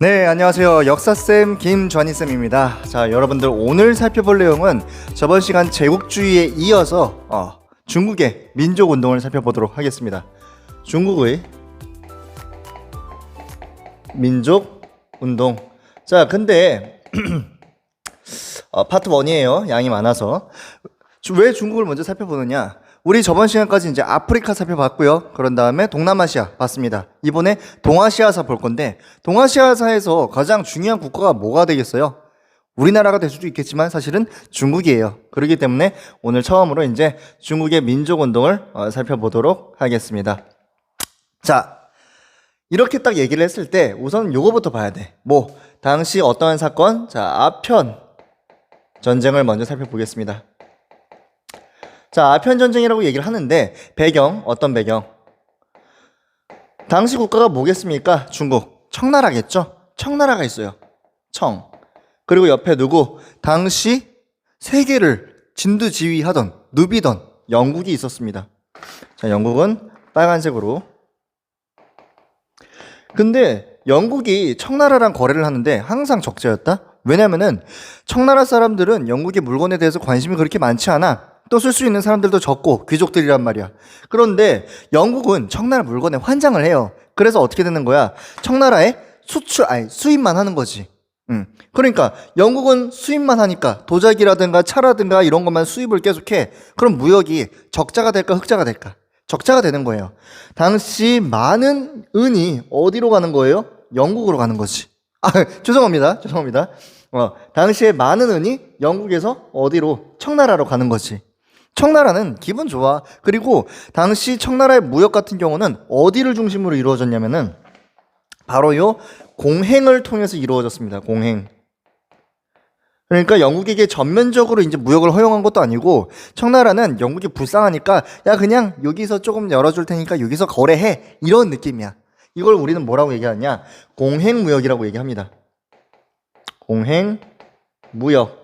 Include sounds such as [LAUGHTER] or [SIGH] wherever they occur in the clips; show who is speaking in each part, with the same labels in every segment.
Speaker 1: 네, 안녕하세요. 역사쌤 김전희쌤입니다. 자, 여러분들 오늘 살펴볼 내용은 저번 시간 제국주의에 이어서 어, 중국의 민족 운동을 살펴보도록 하겠습니다. 중국의 민족 운동. 자, 근데 [CLEARS THROAT] 어, 파트 1이에요. 양이 많아서. 주- 왜 중국을 먼저 살펴보느냐? 우리 저번 시간까지 이제 아프리카 살펴봤고요. 그런 다음에 동남아시아 봤습니다. 이번에 동아시아사 볼 건데 동아시아사에서 가장 중요한 국가가 뭐가 되겠어요? 우리나라가 될 수도 있겠지만 사실은 중국이에요. 그렇기 때문에 오늘 처음으로 이제 중국의 민족 운동을 어, 살펴보도록 하겠습니다. 자, 이렇게 딱 얘기를 했을 때 우선 요거부터 봐야 돼. 뭐 당시 어떠한 사건? 자, 아편 전쟁을 먼저 살펴보겠습니다. 자, 아편 전쟁이라고 얘기를 하는데 배경 어떤 배경? 당시 국가가 뭐겠습니까? 중국. 청나라겠죠? 청나라가 있어요. 청. 그리고 옆에 누구? 당시 세계를 진두지휘하던 누비던 영국이 있었습니다. 자, 영국은 빨간색으로. 근데 영국이 청나라랑 거래를 하는데 항상 적자였다? 왜냐면은 청나라 사람들은 영국의 물건에 대해서 관심이 그렇게 많지 않아. 또 쓸 수 있는 사람들도 적고 귀족들이란 말이야. 그런데 영국은 청나라 물건에 환장을 해요. 그래서 어떻게 되는 거야? 청나라에 수출, 아니 수입만 하는 거지. 음. 그러니까 영국은 수입만 하니까 도자기라든가 차라든가 이런 것만 수입을 계속해. 그럼 무역이 적자가 될까 흑자가 될까? 적자가 되는 거예요. 당시 많은 은이 어디로 가는 거예요? 영국으로 가는 거지. 아, [LAUGHS] 죄송합니다. 죄송합니다. 어, 당시에 많은 은이 영국에서 어디로? 청나라로 가는 거지. 청나라는 기분 좋아. 그리고 당시 청나라의 무역 같은 경우는 어디를 중심으로 이루어졌냐면은 바로 요 공행을 통해서 이루어졌습니다. 공행. 그러니까 영국에게 전면적으로 이제 무역을 허용한 것도 아니고 청나라는 영국이 불쌍하니까 야 그냥 여기서 조금 열어줄 테니까 여기서 거래해 이런 느낌이야. 이걸 우리는 뭐라고 얘기하냐? 공행 무역이라고 얘기합니다. 공행 무역.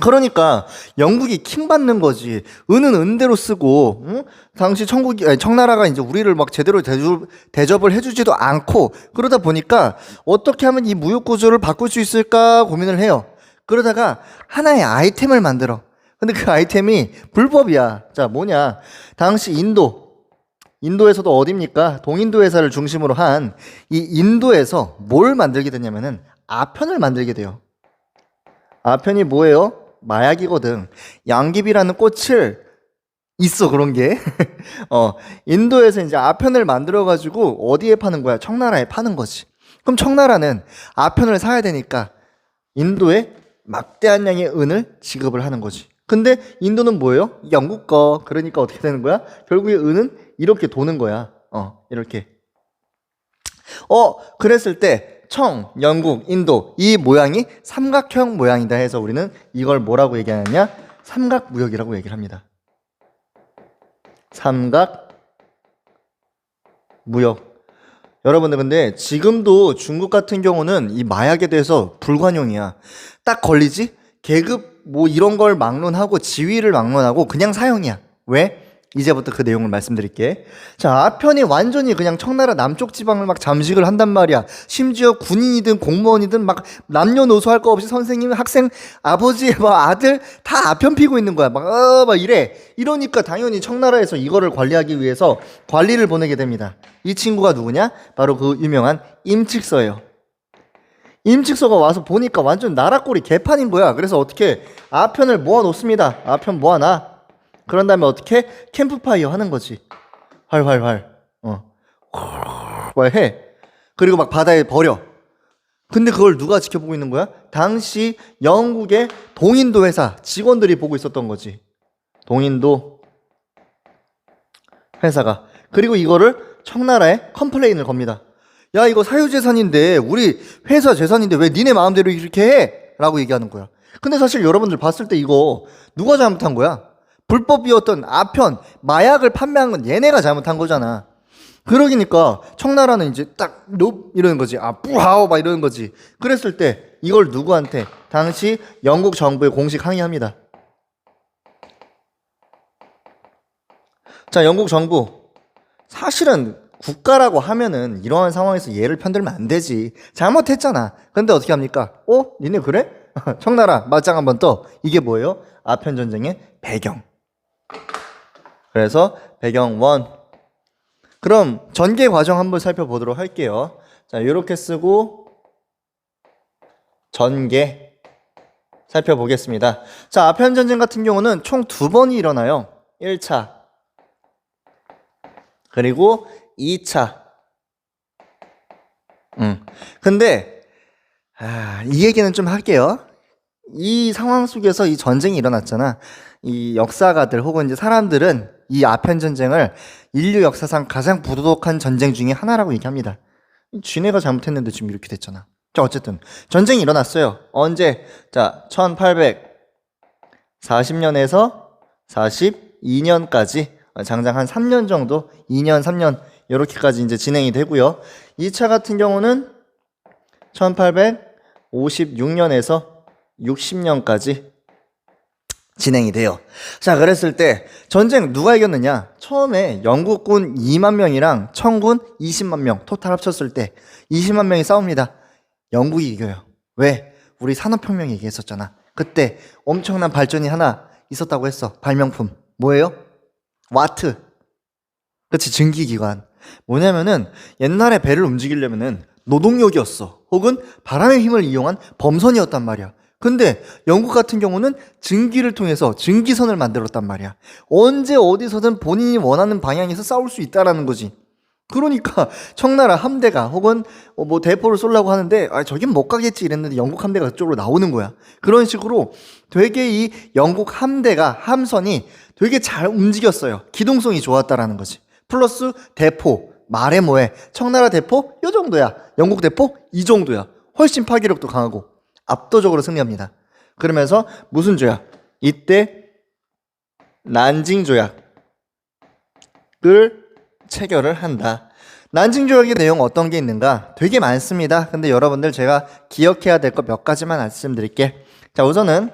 Speaker 1: 그러니까 영국이 킹 받는 거지. 은은 은대로 쓰고, 응? 당시 청국이 아니, 청나라가 이제 우리를 막 제대로 대접, 대접을 해주지도 않고 그러다 보니까 어떻게 하면 이 무역 구조를 바꿀 수 있을까 고민을 해요. 그러다가 하나의 아이템을 만들어. 근데 그 아이템이 불법이야. 자, 뭐냐? 당시 인도, 인도에서도 어딥니까? 동인도 회사를 중심으로 한 이 인도에서 뭘 만들게 되냐면은 아편을 만들게 돼요. 아편이 뭐예요? 마약이거든. 양귀비라는 꽃을 있어 그런 게. [LAUGHS] 어, 인도에서 이제 아편을 만들어 가지고 어디에 파는 거야? 청나라에 파는 거지. 그럼 청나라는 아편을 사야 되니까 인도에 막대한 양의 은을 지급을 하는 거지. 근데 인도는 뭐예요? 영국 거. 그러니까 어떻게 되는 거야? 결국에 은은 이렇게 도는 거야. 어, 이렇게. 어, 그랬을 때 청, 영국, 인도 이 모양이 삼각형 모양이다 해서 우리는 이걸 뭐라고 얘기하느냐? 삼각무역이라고 얘기를 합니다. 삼각 무역. 여러분들 근데 지금도 중국 같은 경우는 이 마약에 대해서 불관용이야. 딱 걸리지? 계급 뭐 이런 걸 막론하고 지위를 막론하고 그냥 사형이야. 왜? 이제부터 그 내용을 말씀드릴게. 자, 아편이 완전히 그냥 청나라 남쪽 지방을 막 잠식을 한단 말이야. 심지어 군인이든 공무원이든 막 남녀노소 할 거 없이 선생님, 학생, 아버지, 뭐 아들 다 아편 피고 있는 거야. 막, 어, 막 이래. 이러니까 당연히 청나라에서 이거를 관리하기 위해서 관리를 보내게 됩니다. 이 친구가 누구냐? 바로 그 유명한 임칙서예요. 임칙서가 와서 보니까 완전 나라 꼴이 개판인 거야. 그래서 어떻게 아편을 모아 놓습니다. 아편 모아놔. 그런 다음에 어떻게 캠프파이어 하는 거지. 활활활. 어. 막 해. 그리고 막 바다에 버려. 근데 그걸 누가 지켜보고 있는 거야? 당시 영국의 동인도 회사 직원들이 보고 있었던 거지. 동인도 회사가. 그리고 이거를 청나라에 컴플레인을 겁니다. 야, 이거 사유재산인데, 우리 회사 재산인데 왜 니네 마음대로 이렇게 해? 라고 얘기하는 거야. 근데 사실 여러분들 봤을 때 이거 누가 잘못한 거야? 불법이었던 아편, 마약을 판매한 건 얘네가 잘못한 거잖아. 그러기니까 청나라는 이제 딱 노, 이러는 거지. 아, 뿌하오 막 이러는 거지. 그랬을 때 이걸 누구한테? 당시 영국 정부에 공식 항의합니다. 자, 영국 정부. 사실은 국가라고 하면은 이러한 상황에서 얘를 편들면 안 되지. 잘못했잖아. 근데 어떻게 합니까? 어? 니네 그래? [LAUGHS] 청나라 맞짱 한번 떠. 이게 뭐예요? 아편 전쟁의 배경. 그래서 배경 원. 그럼 전개 과정 한번 살펴보도록 할게요. 자, 이렇게 쓰고 전개 살펴보겠습니다. 자, 아편 전쟁 같은 경우는 총 두 번이 일어나요. 1차 그리고 2차. 음. 근데 아, 이 얘기는 좀 할게요. 이 상황 속에서 이 전쟁이 일어났잖아. 이 역사가들 혹은 이제 사람들은 이 아편 전쟁을 인류 역사상 가장 부도덕한 전쟁 중에 하나라고 얘기합니다. 쥐네가 잘못했는데 지금 이렇게 됐잖아. 자, 어쨌든 전쟁이 일어났어요. 언제? 자, 1840년에서 42년까지 장장 한 3년 정도, 2년, 3년 이렇게까지 이제 진행이 되고요. 2차 같은 경우는 1856년에서 60년까지 진행이 돼요. 자, 그랬을 때 전쟁 누가 이겼느냐? 처음에 영국군 2만 명이랑 청군 20만 명 토탈 합쳤을 때 20만 명이 싸웁니다. 영국이 이겨요. 왜? 우리 산업혁명 얘기했었잖아. 그때 엄청난 발전이 하나 있었다고 했어. 발명품. 뭐예요? 와트. 그치, 증기기관. 뭐냐면은 옛날에 배를 움직이려면은 노동력이었어. 혹은 바람의 힘을 이용한 범선이었단 말이야. 근데 영국 같은 경우는 증기를 통해서 증기선을 만들었단 말이야. 언제 어디서든 본인이 원하는 방향에서 싸울 수 있다라는 거지. 그러니까 청나라 함대가 혹은 어, 뭐 대포를 쏠라고 하는데 아 저긴 못 가겠지 이랬는데 영국 함대가 그쪽으로 나오는 거야. 그런 식으로 되게 이 영국 함대가 함선이 되게 잘 움직였어요. 기동성이 좋았다라는 거지. 플러스 대포, 말해 뭐해. 청나라 대포 요 정도야. 영국 대포 이 정도야. 훨씬 파괴력도 강하고 압도적으로 승리합니다. 그러면서 무슨 조약? 이때 난징 조약을 체결을 한다. 난징 조약의 내용 어떤 게 있는가? 되게 많습니다. 근데 여러분들 제가 기억해야 될거몇 가지만 말씀드릴게. 자, 우선은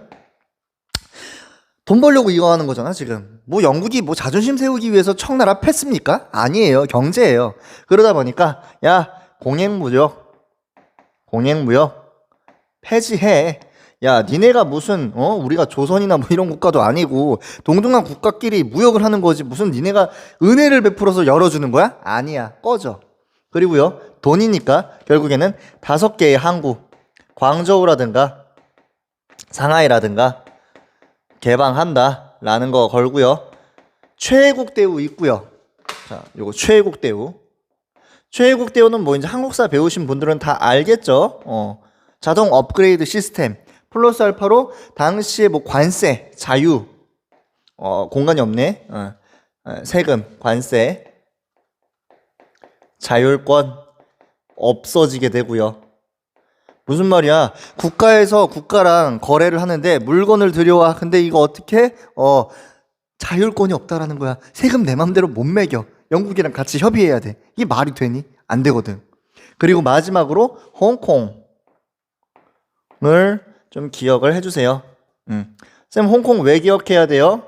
Speaker 1: 돈 벌려고 이거 하는 거잖아, 지금. 뭐 영국이 뭐 자존심 세우기 위해서 청나라 팼습니까? 아니에요. 경제예요. 그러다 보니까 야, 공행무역 공행무역 폐지해. 야, 니네가 무슨 어 우리가 조선이나 뭐 이런 국가도 아니고 동등한 국가끼리 무역을 하는 거지 무슨 니네가 은혜를 베풀어서 열어주는 거야? 아니야, 꺼져. 그리고요 돈이니까 결국에는 다섯 개의 항구, 광저우라든가 상하이라든가 개방한다라는 거 걸고요. 최애국 대우 있고요. 자, 요거 최애국 대우. 최애국 대우는 뭐 이제 한국사 배우신 분들은 다 알겠죠. 어, 자동 업그레이드 시스템 플러스 알파로 당시에 뭐 관세, 자유, 어, 공간이 없네. 어, 어, 세금, 관세, 자율권 없어지게 되고요. 무슨 말이야? 국가에서 국가랑 거래를 하는데 물건을 들여와. 근데 이거 어떻게? 어, 자율권이 없다라는 거야. 세금 내 맘대로 못 매겨. 영국이랑 같이 협의해야 돼. 이게 말이 되니? 안 되거든. 그리고 마지막으로 홍콩 을 좀 기억을 해주세요. 음. 쌤, 홍콩 왜 기억해야 돼요?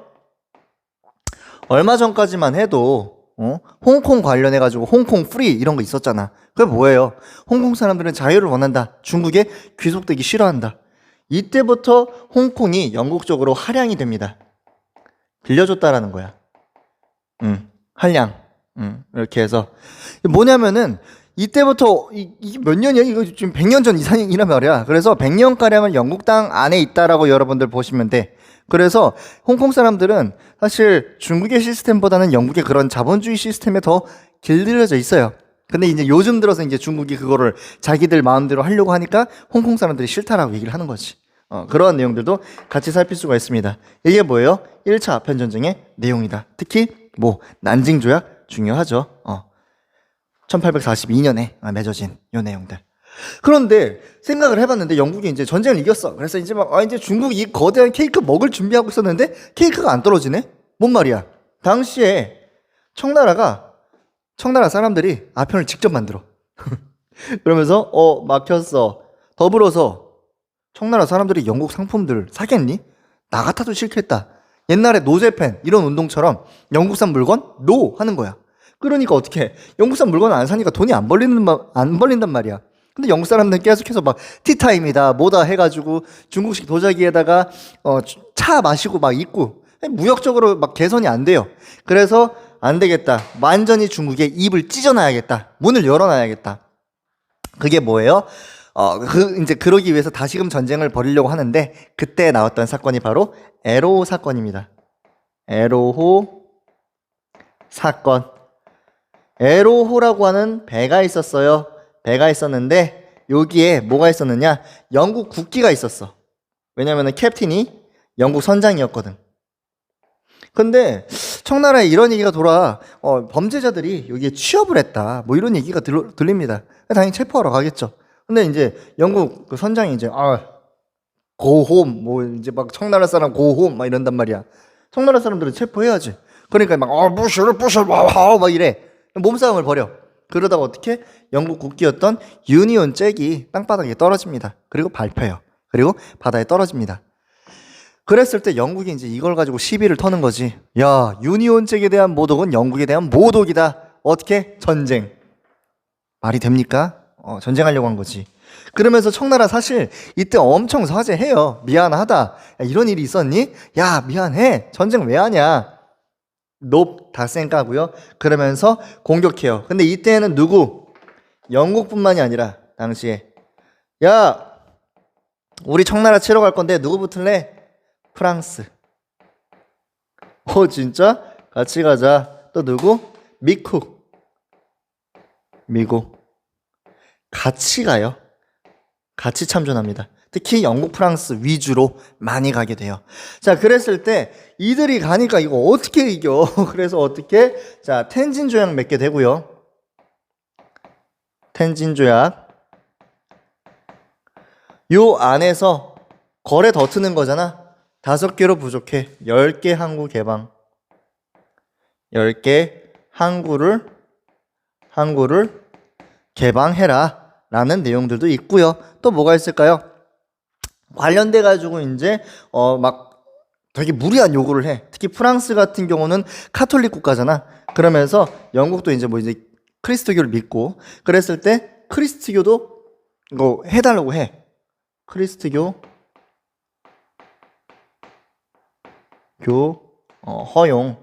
Speaker 1: 얼마 전까지만 해도 어? 홍콩 관련해 가지고 홍콩 프리 이런 거 있었잖아. 그게 뭐예요? 홍콩 사람들은 자유를 원한다. 중국에 귀속되기 싫어한다. 이때부터 홍콩이 영국적으로 할양이 됩니다. 빌려줬다라는 거야. 음, 할양. 음, 이렇게 해서 뭐냐면은 이때부터 이- 이게 몇 년이야? 이거 지금 100년 전 이상이란 말이야. 그래서 100년 가량은 영국 땅 안에 있다라고 여러분들 보시면 돼. 그래서 홍콩 사람들은 사실 중국의 시스템보다는 영국의 그런 자본주의 시스템에 더 길들여져 있어요. 근데 이제 요즘 들어서 이제 중국이 그거를 자기들 마음대로 하려고 하니까 홍콩 사람들이 싫다라고 얘기를 하는 거지. 어, 그러한 내용들도 같이 살필 수가 있습니다. 이게 뭐예요? 1차 아편 전쟁의 내용이다. 특히 뭐 난징 조약 중요하죠. 어. 1842년에 맺어진 요 내용들. 그런데 생각을 해봤는데 영국이 이제 전쟁을 이겼어. 그래서 이제 막, 아, 이제 중국이 이 거대한 케이크 먹을 준비하고 있었는데 케이크가 안 떨어지네? 뭔 말이야? 당시에 청나라가, 청나라 사람들이 아편을 직접 만들어. [LAUGHS] 그러면서, 어, 막혔어. 더불어서 청나라 사람들이 영국 상품들 사겠니? 나 같아도 싫겠다. 옛날에 노제팬 이런 운동처럼 영국산 물건 노 하는 거야. 그러니까 어떻게 영국산 물건 안 사니까 돈이 안 벌리는 마- 안 벌린단 말이야. 근데 영국 사람들은 계속해서 막 티타임이다 뭐다 해가지고 중국식 도자기에다가 어, 차 마시고 막 있고 무역적으로 막 개선이 안 돼요. 그래서 안 되겠다. 완전히 중국에 입을 찢어놔야겠다. 문을 열어놔야겠다. 그게 뭐예요? 어, 그, 이제 그러기 위해서 다시금 전쟁을 벌이려고 하는데, 그때 나왔던 사건이 바로 에로호 사건입니다. 에로호 사건. 에로호라고 하는 배가 있었어요. 배가 있었는데, 여기에 뭐가 있었느냐? 영국 국기가 있었어. 왜냐면은 캡틴이 영국 선장이었거든. 근데 청나라에 이런 얘기가 돌아 어, 범죄자들이 여기에 취업을 했다 뭐 이런 얘기가 들, 들립니다 당연히 체포하러 가겠죠 근데 이제 영국 그 선장이 이제 아 고홈 뭐 이제 막 청나라 사람 고홈 막 이런단 말이야 청나라 사람들은 체포해야지 그러니까 막아 부셔를 부셔 와막 이래 몸싸움을 벌여 그러다가 어떻게 영국 국기였던 유니온 잭이 땅바닥에 떨어집니다 그리고 밟혀요 그리고 바다에 떨어집니다 그랬을 때 영국이 이제 이걸 가지고 시비를 터는 거지. 야, 유니온 잭에 대한 모독은 영국에 대한 모독이다. 어떻게? 전쟁. 말이 됩니까? 어, 전쟁하려고 한 거지. 그러면서 청나라 사실 이때 엄청 사죄해요. 미안하다. 야, 이런 일이 있었니? 야, 미안해. 전쟁 왜 하냐? 높, 다센 까고요. 그러면서 공격해요. 근데 이때는 누구? 영국뿐만이 아니라 당시에 야, 우리 청나라 치러 갈 건데 누구 붙을래? 프랑스. 어, 진짜? 같이 가자. 또 누구? 미국. 미국. 같이 가요. 같이 참전합니다. 특히 영국, 프랑스 위주로 많이 가게 돼요. 자, 그랬을 때 이들이 가니까 이거 어떻게 이겨? [LAUGHS] 그래서 어떻게? 자, 텐진 조약 맺게 되고요. 텐진 조약. 요 안에서 거래 더 트는 거잖아. 다섯 개로 부족해. 열 개 항구 개방. 열 개 항구를 항구를 개방해라. 라는 내용들도 있고요. 또 뭐가 있을까요? 관련돼 가지고 이제 어 막 되게 무리한 요구를 해. 특히 프랑스 같은 경우는 카톨릭 국가잖아. 그러면서 영국도 이제 뭐 이제 크리스트교를 믿고 그랬을 때 크리스트교도 이거 해달라고 해. 크리스트교 교 어, 허용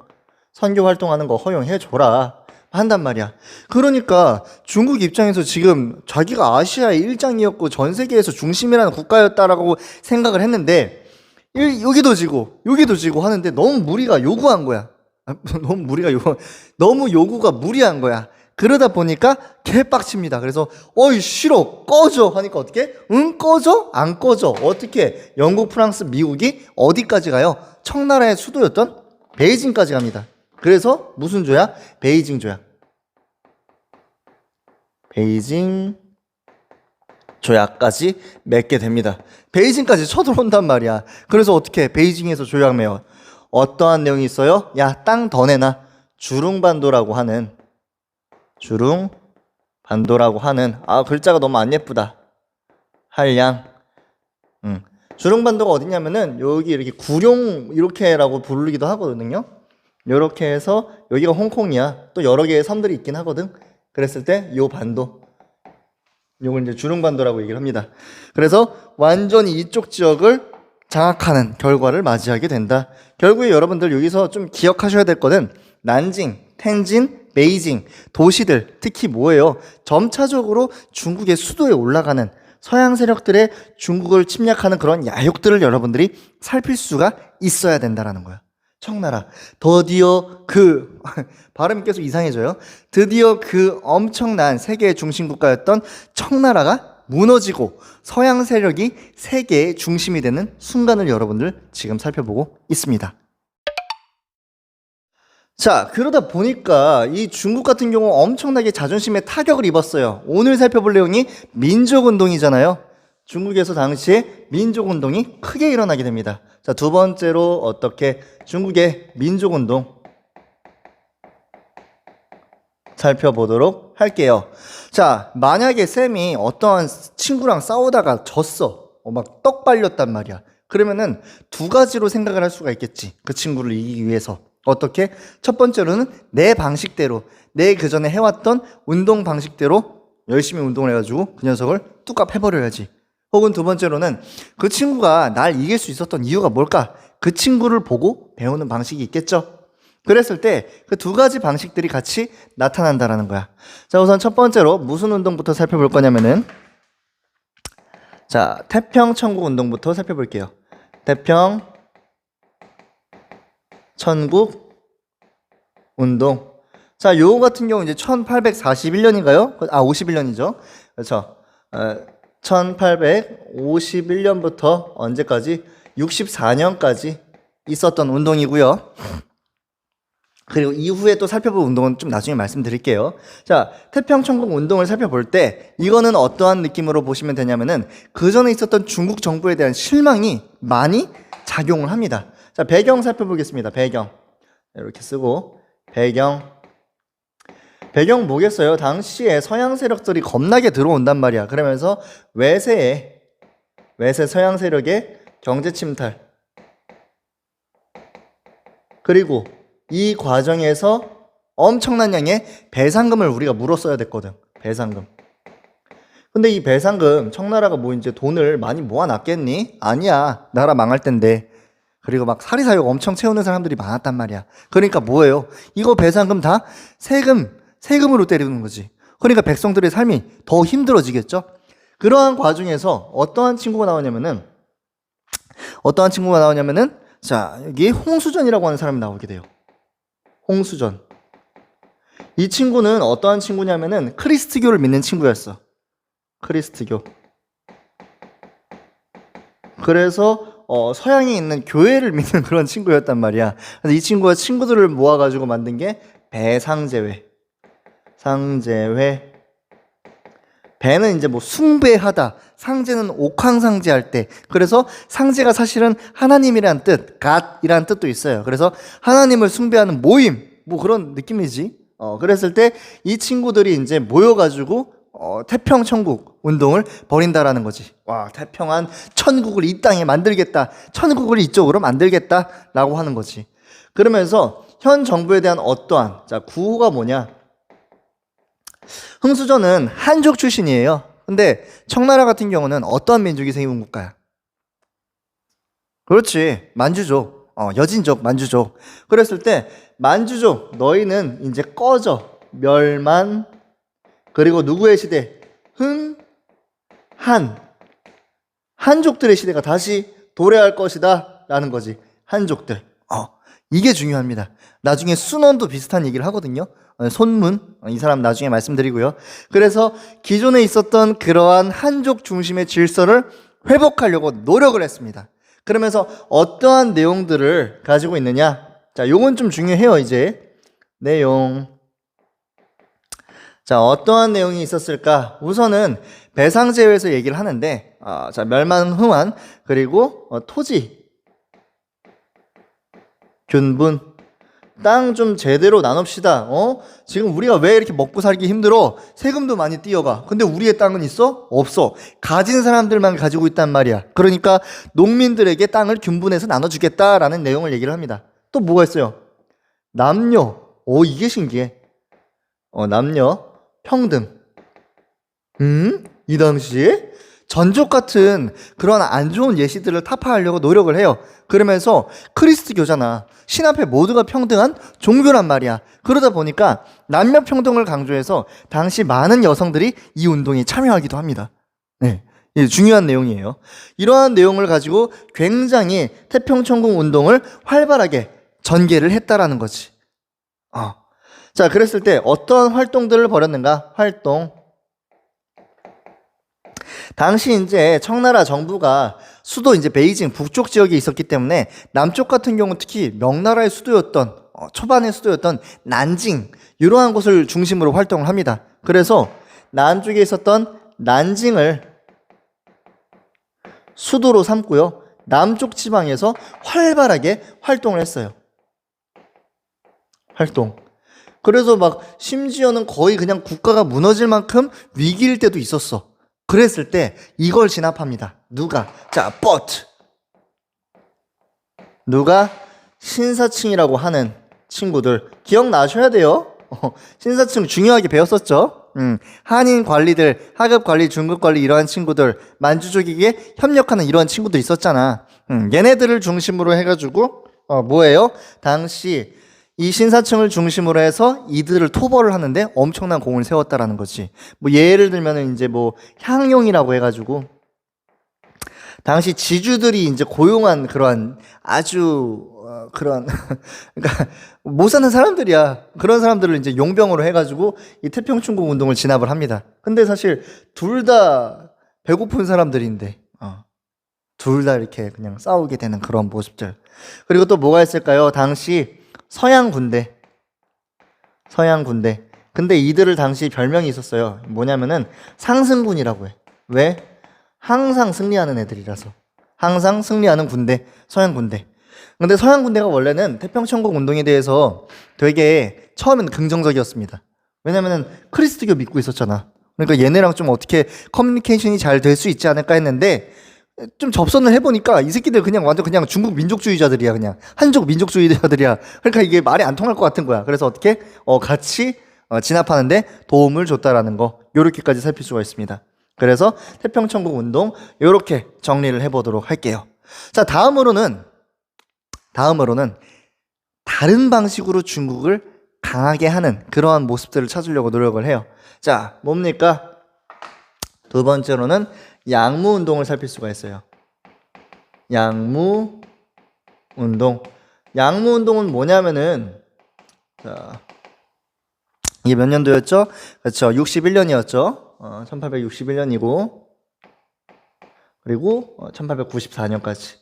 Speaker 1: 선교 활동하는 거 허용해 줘라 한단 말이야. 그러니까 중국 입장에서 지금 자기가 아시아의 일장이었고 전 세계에서 중심이라는 국가였다라고 생각을 했는데 일- 여기도 지고 여기도 지고 하는데 너무 무리가 요구한 거야. 아, [LAUGHS] 너무 무리가 요구 너무 요구가 무리한 거야. 그러다 보니까 개빡칩니다. 그래서 어이 싫어 꺼져 하니까 어떻게? 응 꺼져? 안 꺼져? 어떻게? 영국, 프랑스, 미국이 어디까지 가요? 청나라의 수도였던 베이징까지 갑니다. 그래서 무슨 조약? 베이징 조약. 베이징 조약까지 맺게 됩니다. 베이징까지 쳐들어온단 말이야. 그래서 어떻게 베이징에서 조약 맺어? 어떠한 내용이 있어요? 야, 땅 더 내놔. 주룽반도라고 하는 주룽 반도라고 하는 아 글자가 너무 안 예쁘다. 한량. 음. 주룽반도가 어디냐면은 여기 이렇게 구룡 이렇게라고 부르기도 하거든요. 이렇게 해서 여기가 홍콩이야. 또 여러 개의 섬들이 있긴 하거든. 그랬을 때요 반도 요걸 이제 주릉반도라고 얘기를 합니다. 그래서 완전히 이쪽 지역을 장악하는 결과를 맞이하게 된다. 결국에 여러분들 여기서 좀 기억하셔야 될 거는 난징, 텐진, 베이징 도시들 특히 뭐예요? 점차적으로 중국의 수도에 올라가는 서양 세력들의 중국을 침략하는 그런 야욕들을 여러분들이 살필 수가 있어야 된다라는 거야. 청나라 드디어 그 [LAUGHS] 발음이 계속 이상해져요. 드디어 그 엄청난 세계의 중심 국가였던 청나라가 무너지고 서양 세력이 세계의 중심이 되는 순간을 여러분들 지금 살펴보고 있습니다. 자, 그러다 보니까 이 중국 같은 경우 엄청나게 자존심에 타격을 입었어요. 오늘 살펴볼 내용이 민족운동이잖아요. 중국에서 당시에 민족운동이 크게 일어나게 됩니다. 자, 두 번째로 어떻게 중국의 민족운동 살펴보도록 할게요. 자, 만약에 쌤이 어떠한 친구랑 싸우다가 졌어. 어, 막 떡 발렸단 말이야. 그러면은 두 가지로 생각을 할 수가 있겠지. 그 친구를 이기기 위해서. 어떻게? 첫 번째로는 내 방식대로, 내 그전에 해왔던 운동 방식대로 열심히 운동을 해가지고 그 녀석을 뚝갑 해버려야지. 혹은 두 번째로는 그 친구가 날 이길 수 있었던 이유가 뭘까? 그 친구를 보고 배우는 방식이 있겠죠? 그랬을 때 그 두 가지 방식들이 같이 나타난다라는 거야. 자, 우선 첫 번째로 무슨 운동부터 살펴볼 거냐면은 자, 태평 천국 운동부터 살펴볼게요. 태평 천국 운동. 자, 요 같은 경우 이제 1841년인가요? 아, 51년이죠. 그렇죠. 어, 1851년부터 언제까지? 64년까지 있었던 운동이고요. 그리고 이후에 또 살펴볼 운동은 좀 나중에 말씀드릴게요. 자, 태평천국 운동을 살펴볼 때 이거는 어떠한 느낌으로 보시면 되냐면은 그 전에 있었던 중국 정부에 대한 실망이 많이 작용을 합니다. 자, 배경 살펴보겠습니다. 배경. 이렇게 쓰고 배경 배경 뭐겠어요? 당시에 서양 세력들이 겁나게 들어온단 말이야. 그러면서 외세의 외세 서양 세력의 경제 침탈 그리고 이 과정에서 엄청난 양의 배상금을 우리가 물었어야 됐거든. 배상금. 근데 이 배상금 청나라가 뭐 이제 돈을 많이 모아놨겠니? 아니야. 나라 망할 텐데. 그리고 막 사리사욕 엄청 채우는 사람들이 많았단 말이야. 그러니까 뭐예요? 이거 배상금 다 세금, 세금으로 때리는 거지. 그러니까 백성들의 삶이 더 힘들어지겠죠? 그러한 과정에서 어떠한 친구가 나오냐면은, 어떠한 친구가 나오냐면은, 자, 여기 홍수전이라고 하는 사람이 나오게 돼요. 홍수전. 이 친구는 어떠한 친구냐면은 크리스트교를 믿는 친구였어. 크리스트교. 그래서 어, 서양에 있는 교회를 [LAUGHS] 믿는 그런 친구였단 말이야. 그래서 이 친구가 친구들을 모아가지고 만든 게 배상제회. 상제회. 배는 이제 뭐 숭배하다. 상제는 옥황상제 할 때. 그래서 상제가 사실은 하나님이란 뜻, 갓이란 뜻도 있어요. 그래서 하나님을 숭배하는 모임. 뭐 그런 느낌이지. 어, 그랬을 때 이 친구들이 이제 모여가지고 어, 태평 천국 운동을 벌인다라는 거지. 와, 태평한 천국을 이 땅에 만들겠다. 천국을 이쪽으로 만들겠다라고 하는 거지. 그러면서 현 정부에 대한 어떠한 자 구호가 뭐냐? 흥수전은 한족 출신이에요. 근데 청나라 같은 경우는 어떠한 민족이 생긴 국가야? 그렇지. 만주족. 어, 여진족, 만주족. 그랬을 때 만주족 너희는 이제 꺼져. 멸만 그리고 누구의 시대? 흥, 한. 한족들의 시대가 다시 도래할 것이다. 라는 거지. 한족들. 어, 이게 중요합니다. 나중에 순원도 비슷한 얘기를 하거든요. 어, 손문. 어, 이 사람 나중에 말씀드리고요. 그래서 기존에 있었던 그러한 한족 중심의 질서를 회복하려고 노력을 했습니다. 그러면서 어떠한 내용들을 가지고 있느냐? 자, 요건 좀 중요해요, 이제. 내용. 자, 어떠한 내용이 있었을까? 우선은 배상제회에서 얘기를 하는데, 아, 자, 멸망 흥환, 그리고 어, 토지, 균분, 땅 좀 제대로 나눕시다. 어? 지금 우리가 왜 이렇게 먹고 살기 힘들어? 세금도 많이 뛰어가. 근데 우리의 땅은 있어? 없어. 가진 사람들만 가지고 있단 말이야. 그러니까 농민들에게 땅을 균분해서 나눠주겠다라는 내용을 얘기를 합니다. 또 뭐가 있어요? 남녀. 오, 이게 신기해. 어, 남녀. 평등. 음? 이 당시에? 전족 같은 그런 안 좋은 예시들을 타파하려고 노력을 해요. 그러면서 크리스트 교잖아. 신 앞에 모두가 평등한 종교란 말이야. 그러다 보니까 남녀 평등을 강조해서 당시 많은 여성들이 이 운동에 참여하기도 합니다. 네. 이 중요한 내용이에요. 이러한 내용을 가지고 굉장히 태평천국 운동을 활발하게 전개를 했다라는 거지. 어. 자, 그랬을 때 어떠한 활동들을 벌였는가? 활동. 당시 이제 청나라 정부가 수도 이제 베이징 북쪽 지역에 있었기 때문에 남쪽 같은 경우 특히 명나라의 수도였던 어, 초반의 수도였던 난징 이러한 곳을 중심으로 활동을 합니다. 그래서 남쪽에 있었던 난징을 수도로 삼고요. 남쪽 지방에서 활발하게 활동을 했어요. 활동. 그래서 막 심지어는 거의 그냥 국가가 무너질 만큼 위기일 때도 있었어. 그랬을 때 이걸 진압합니다. 누가? 자, but 누가 신사층이라고 하는 친구들 기억나셔야 돼요. 어, 신사층 중요하게 배웠었죠. 음, 한인 관리들, 하급 관리, 중급 관리 이러한 친구들, 만주족에게 협력하는 이러한 친구들 있었잖아. 음, 얘네들을 중심으로 해가지고 어, 뭐예요? 당시 이 신사층을 중심으로 해서 이들을 토벌을 하는데 엄청난 공을 세웠다라는 거지. 뭐 예를 들면은 이제 뭐 향용이라고 해가지고 당시 지주들이 이제 고용한 그런 아주 어, 그런 [LAUGHS] 그러니까 못 사는 사람들이야. 그런 사람들을 이제 용병으로 해가지고 이 태평충국 운동을 진압을 합니다. 근데 사실 둘 다 배고픈 사람들인데 어, 둘 다 이렇게 그냥 싸우게 되는 그런 모습들. 그리고 또 뭐가 있을까요? 당시 서양 군대, 서양 군대. 근데 이들을 당시 별명이 있었어요. 뭐냐면은 상승군이라고 해. 왜? 항상 승리하는 애들이라서. 항상 승리하는 군대, 서양 군대. 근데 서양 군대가 원래는 태평천국 운동에 대해서 되게 처음에는 긍정적이었습니다. 왜냐면은 크리스트교 믿고 있었잖아. 그러니까 얘네랑 좀 어떻게 커뮤니케이션이 잘 될 수 있지 않을까 했는데 좀 접선을 해보니까 이 새끼들 그냥 완전 그냥 중국 민족주의자들이야 그냥. 한족 민족주의자들이야. [LAUGHS] 그러니까 이게 말이 안 통할 것 같은 거야. 그래서 어떻게? 어 같이 어, 진압하는데 도움을 줬다라는 거. 요렇게까지 살필 수가 있습니다. 그래서 태평천국 운동 요렇게 정리를 해보도록 할게요. 자 다음으로는 다음으로는 다른 방식으로 중국을 강하게 하는 그러한 모습들을 찾으려고 노력을 해요. 자 뭡니까? 두 번째로는 양무 운동을 살필 수가 있어요. 양무 운동. 양무 운동은 뭐냐면은 자 이게 몇 년도였죠? 그렇죠. 61년이었죠. 어, 1861년이고 그리고 어, 1894년까지.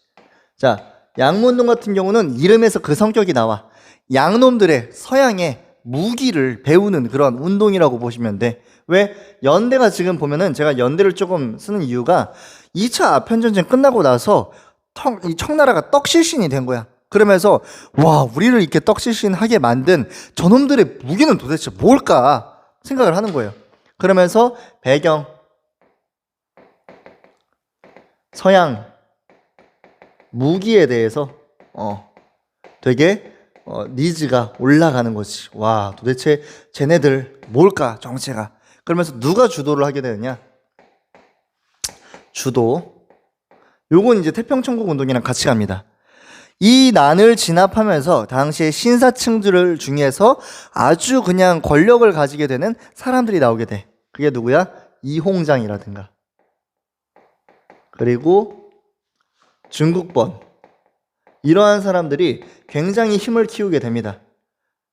Speaker 1: 자, 양무 운동 같은 경우는 이름에서 그 성격이 나와. 양놈들의 서양의 무기를 배우는 그런 운동이라고 보시면 돼. 왜? 연대가 지금 보면은 제가 연대를 조금 쓰는 이유가 2차 아편전쟁 끝나고 나서 청, 이 청나라가 떡실신이 된 거야. 그러면서 와 우리를 이렇게 떡실신하게 만든 저놈들의 무기는 도대체 뭘까 생각을 하는 거예요. 그러면서 배경 서양 무기에 대해서 어 되게 어, 니즈가 올라가는 거지. 와, 도대체 쟤네들 뭘까, 정체가. 그러면서 누가 주도를 하게 되느냐? 주도. 요건 이제 태평천국 운동이랑 같이 갑니다. 이 난을 진압하면서 당시의 신사층들 중에서 아주 그냥 권력을 가지게 되는 사람들이 나오게 돼. 그게 누구야? 이홍장이라든가. 그리고 중국번. 이러한 사람들이 굉장히 힘을 키우게 됩니다.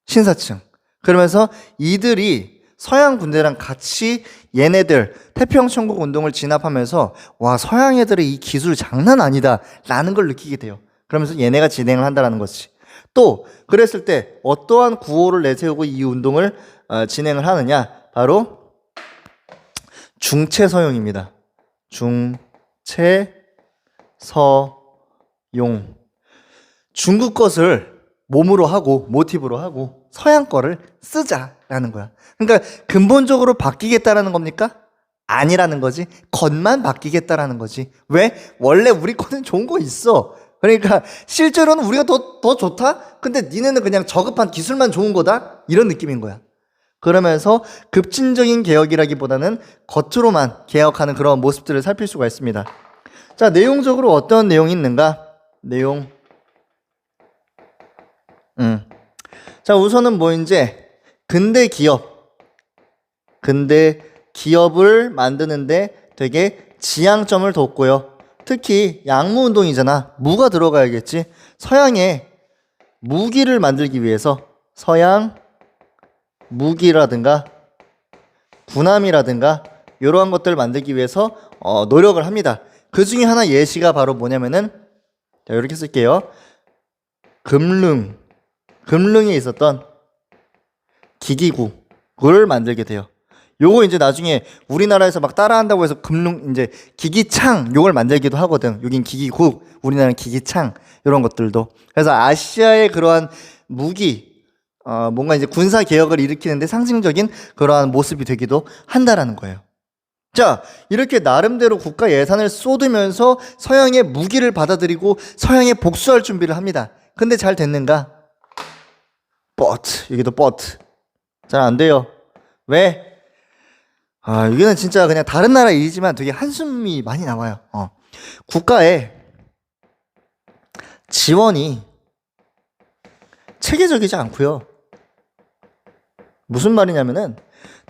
Speaker 1: 신사층. 그러면서 이들이 서양 군대랑 같이 얘네들 태평천국 운동을 진압하면서 와 서양 애들의 이 기술 장난 아니다 라는 걸 느끼게 돼요. 그러면서 얘네가 진행을 한다라는 것이 또 그랬을 때 어떠한 구호를 내세우고 이 운동을 어, 진행을 하느냐 바로 중체 서용입니다. 중체 서용 중국 것을 몸으로 하고 모티브로 하고 서양 거를 쓰자라는 거야. 그러니까 근본적으로 바뀌겠다라는 겁니까? 아니라는 거지. 겉만 바뀌겠다라는 거지. 왜? 원래 우리 거는 좋은 거 있어. 그러니까 실제로는 우리가 더, 더 좋다? 근데 니네는 그냥 저급한 기술만 좋은 거다? 이런 느낌인 거야. 그러면서 급진적인 개혁이라기보다는 겉으로만 개혁하는 그런 모습들을 살필 수가 있습니다. 자, 내용적으로 어떤 내용이 있는가? 내용. 음. 자, 우선은 뭐 이제 근대 기업, 근대 기업을 만드는데 되게 지향점을 뒀고요. 특히 양무 운동이잖아. 무가 들어가야겠지. 서양의 무기를 만들기 위해서 서양 무기라든가 군함이라든가 이러한 것들을 만들기 위해서 어, 노력을 합니다. 그 중에 하나 예시가 바로 뭐냐면은 자, 이렇게 쓸게요. 금릉 금릉에 있었던 기기구를 만들게 돼요. 요거 이제 나중에 우리나라에서 막 따라한다고 해서 금릉 이제 기기창 요걸 만들기도 하거든. 여긴 기기국, 우리나라는 기기창 이런 것들도. 그래서 아시아의 그러한 무기 어 뭔가 이제 군사 개혁을 일으키는데 상징적인 그러한 모습이 되기도 한다라는 거예요. 자, 이렇게 나름대로 국가 예산을 쏟으면서 서양의 무기를 받아들이고 서양에 복수할 준비를 합니다. 근데 잘 됐는가? But 여기도 but 잘 안 돼요. 왜? 아 여기는 진짜 그냥 다른 나라 일이지만 되게 한숨이 많이 나와요. 어. 국가의 지원이 체계적이지 않고요. 무슨 말이냐면은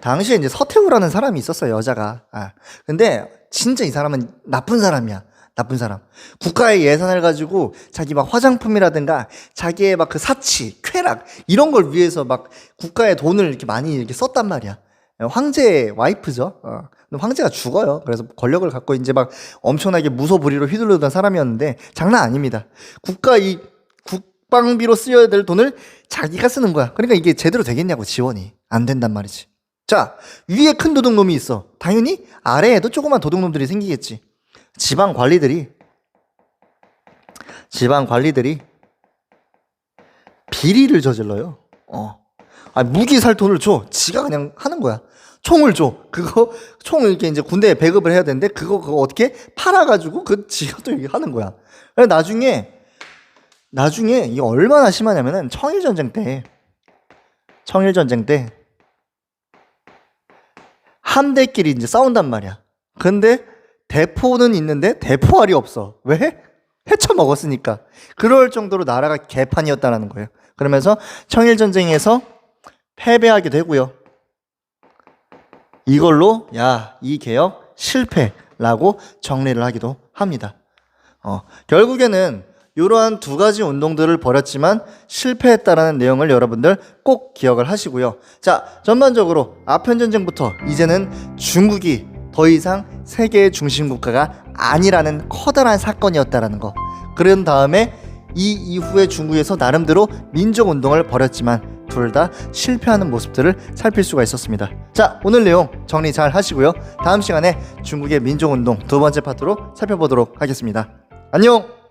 Speaker 1: 당시에 이제 서태후라는 사람이 있었어요 여자가. 아 근데 진짜 이 사람은 나쁜 사람이야. 나쁜 사람. 국가의 예산을 가지고 자기 막 화장품이라든가 자기의 막 그 사치, 쾌락 이런 걸 위해서 막 국가의 돈을 이렇게 많이 이렇게 썼단 말이야. 황제의 와이프죠. 어. 황제가 죽어요. 그래서 권력을 갖고 이제 막 엄청나게 무소불위로 휘둘르던 사람이었는데 장난 아닙니다. 국가 이 국방비로 쓰여야 될 돈을 자기가 쓰는 거야. 그러니까 이게 제대로 되겠냐고 지원이 안 된단 말이지. 자 위에 큰 도둑놈이 있어. 당연히 아래에도 조그만 도둑놈들이 생기겠지. 지방 관리들이 지방 관리들이 비리를 저질러요. 어. 아, 무기 살 돈을 줘. 지가 그냥 하는 거야. 총을 줘. 그거 총을 이렇게 이제 군대에 배급을 해야 되는데 그거 그거 어떻게 팔아 가지고 그 지가 또 이렇게 하는 거야. 그래서 나중에 나중에 이게 얼마나 심하냐면은 청일 전쟁 때 청일 전쟁 때 함대끼리 이제 싸운단 말이야. 근데 대포는 있는데 대포알이 없어. 왜? 헤쳐 먹었으니까. 그럴 정도로 나라가 개판이었다라는 거예요. 그러면서 청일 전쟁에서 패배하게 되고요. 이걸로 야, 이 개혁 실패라고 정리를 하기도 합니다. 어, 결국에는 이러한 두 가지 운동들을 벌였지만 실패했다라는 내용을 여러분들 꼭 기억을 하시고요. 자, 전반적으로 아편 전쟁부터 이제는 중국이 더 이상 세계의 중심 국가가 아니라는 커다란 사건이었다라는 거. 그런 다음에 이 이후에 중국에서 나름대로 민족 운동을 벌였지만 둘 다 실패하는 모습들을 살필 수가 있었습니다. 자, 오늘 내용 정리 잘 하시고요. 다음 시간에 중국의 민족 운동 두 번째 파트로 살펴보도록 하겠습니다. 안녕!